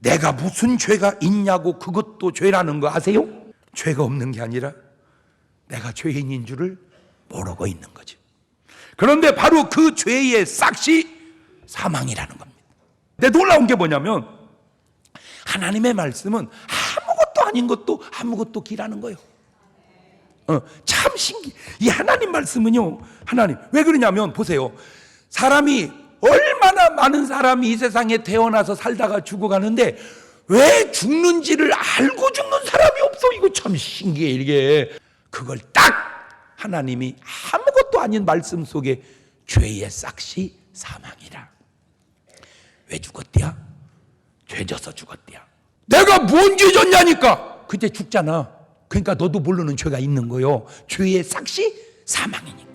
내가 무슨 죄가 있냐고 그것도 죄라는 거 아세요? 죄가 없는 게 아니라 내가 죄인인 줄을 모르고 있는 거죠. 그런데 바로 그 죄의 싹이 사망이라는 겁니다. 근데 놀라운 게 뭐냐면 하나님의 말씀은 아무것도 아닌 것도 아무것도 기라는 거예요. 어, 참 신기. 이 하나님 말씀은요, 하나님 왜 그러냐면 보세요. 사람이 얼마나 많은 사람이 이 세상에 태어나서 살다가 죽어가는데 왜 죽는지를 알고 죽는 사람이 없어. 이거 참 신기해 이게. 그걸 딱 하나님이 아무것도 아닌 말씀 속에 죄의 싹이 사망이라. 왜 죽었대야? 죄 져서 죽었대야. 내가 뭔 죄 졌냐니까. 그때 죽잖아. 그러니까 너도 모르는 죄가 있는 거요. 죄의 싹이 사망이니까.